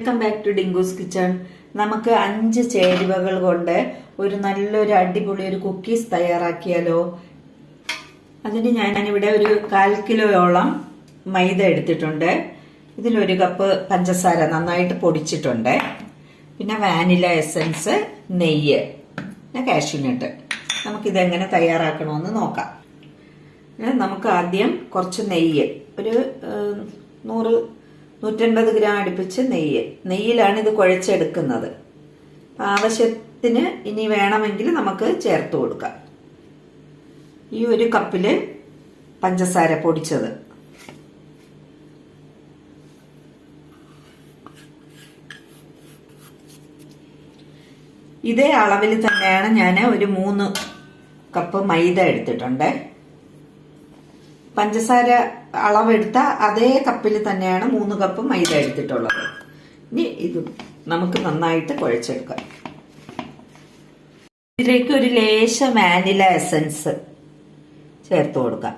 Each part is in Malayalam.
Welcome back to Dinkoos kitchen നമുക്ക് അഞ്ച് ചേരുവകൾ കൊണ്ട് ഒരു നല്ലൊരു അടിപൊളി ഒരു കുക്കീസ് തയ്യാറാക്കിയാലോ. അതിന് ഞാനിവിടെ ഒരു കാൽ കിലോയോളം മൈദ എടുത്തിട്ടുണ്ട്. ഇതിലൊരു കപ്പ് പഞ്ചസാര നന്നായിട്ട് പൊടിച്ചിട്ടുണ്ട്. പിന്നെ വാനില എസൻസ് നെയ്യ് പിന്നെ കാഷ്യൂനട്ട് നമുക്കിതെങ്ങനെ തയ്യാറാക്കണമെന്ന് നോക്കാം. നമുക്ക് ആദ്യം കുറച്ച് നെയ്യ്. ഒരു നൂറ് നൂറ്റൻപത് ഗ്രാം അടുപ്പിച്ച് നെയ്യ്. നെയ്യിലാണ് ഇത് കുഴച്ചെടുക്കുന്നത്. ആവശ്യത്തിന് ഇനി വേണമെങ്കിൽ നമുക്ക് ചേർത്ത് കൊടുക്കാം. ഈ ഒരു കപ്പിൽ പഞ്ചസാര പൊടിച്ചത്. ഇതേ അളവിൽ തന്നെയാണ് ഞാൻ ഒരു മൂന്ന് കപ്പ് മൈദ എടുത്തിട്ടുണ്ട്. പഞ്ചസാര അളവെടുത്ത അതേ കപ്പിൽ തന്നെയാണ് മൂന്ന് കപ്പ് മൈദ എടുത്തിട്ടുള്ളത്. ഇനി ഇത് നമുക്ക് നന്നായിട്ട് കുഴച്ചെടുക്കാം. ഇതിലേക്ക് ഒരു ലേശ വാനില എസൻസ് ചേർത്ത് കൊടുക്കാം.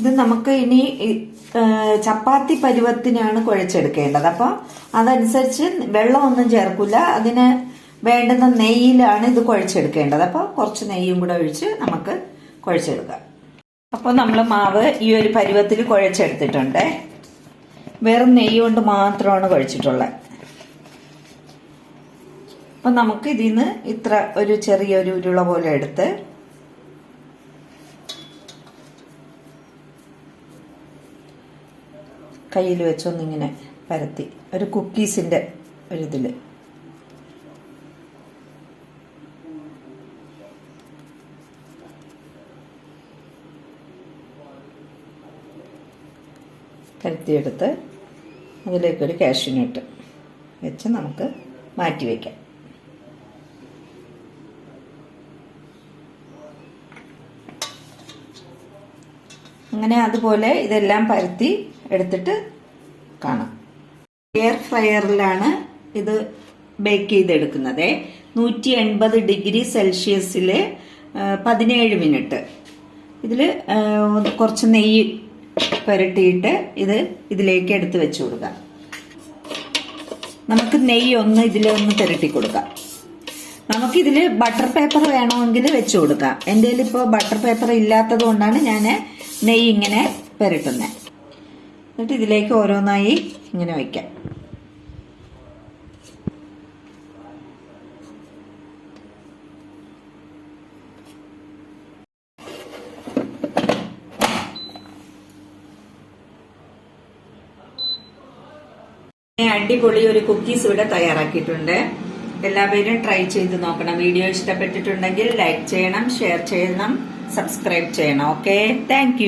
ഇത് നമുക്ക് ഇനി ചപ്പാത്തി പരുവത്തിനാണ് കുഴച്ചെടുക്കേണ്ടത്. അപ്പോൾ അതനുസരിച്ച് വെള്ളമൊന്നും ചേർക്കില്ല അതിന് വേണ്ടുന്ന നെയ്യിലാണ് ഇത് കുഴച്ചെടുക്കേണ്ടത്. അപ്പോൾ കുറച്ച് നെയ്യും കൂടെ ഒഴിച്ച് നമുക്ക് കുഴച്ചെടുക്കാം. അപ്പോൾ നമ്മൾ മാവ് ഈ ഒരു പരുവത്തിൽ കുഴച്ചെടുത്തിട്ടുണ്ട്. വെറും നെയ്യ് കൊണ്ട് മാത്രമാണ് കുഴച്ചിട്ടുള്ളത്. അപ്പം നമുക്ക് ഇതിൽ നിന്ന് ഇത്ര ഒരു ചെറിയൊരു ഉരുള പോലെ എടുത്ത് കയ്യിൽ വെച്ചൊന്നിങ്ങനെ പരത്തി. ഒരു കുക്കീസിന്റെ ഒരിതിൽ പരത്തിയെടുത്ത് അതിലേക്കൊരു കാഷ്യൂനട്ട് വെച്ച് നമുക്ക് മാറ്റി വയ്ക്കാം അങ്ങനെ അതുപോലെ ഇതെല്ലാം പരത്തി എടുത്തിട്ട് കാണാം. എയർ ഫ്രയറിലാണ് ഇത് ബേക്ക് ചെയ്തെടുക്കുന്നത്. നൂറ്റി എൺപത് ഡിഗ്രി സെൽഷ്യസിൽ പതിനേഴ് മിനിറ്റ്. ഇതിൽ കുറച്ച് നെയ്യ് പുരട്ടിയിട്ട് ഇത് ഇതിലേക്ക് എടുത്ത് വെച്ച് കൊടുക്കാം. നമുക്ക് നെയ്യ് ഒന്ന് ഇതിലൊന്ന് പുരട്ടി കൊടുക്കാം. നമുക്കിതിൽ ബട്ടർ പേപ്പർ വേണമെങ്കിൽ വെച്ച് കൊടുക്കാം. എന്റെ ഇപ്പോൾ ബട്ടർ പേപ്പർ ഇല്ലാത്തത് കൊണ്ടാണ് ഞാൻ നെയ്യ് ഇങ്ങനെ പുരട്ടുന്നത് എന്നിട്ട് ഇതിലേക്ക് ഓരോന്നായി ഇങ്ങനെ വയ്ക്കാം ഞാൻ അടിപൊളി ഒരു കുക്കീസ് ഇവിടെ തയ്യാറാക്കിയിട്ടുണ്ട്. എല്ലാവരും ട്രൈ ചെയ്ത് നോക്കണം. വീഡിയോ ഇഷ്ടപ്പെട്ടിട്ടുണ്ടെങ്കിൽ ലൈക്ക് ചെയ്യണം ഷെയർ ചെയ്യണം സബ്സ്ക്രൈബ് ചെയ്യണം. Okay thank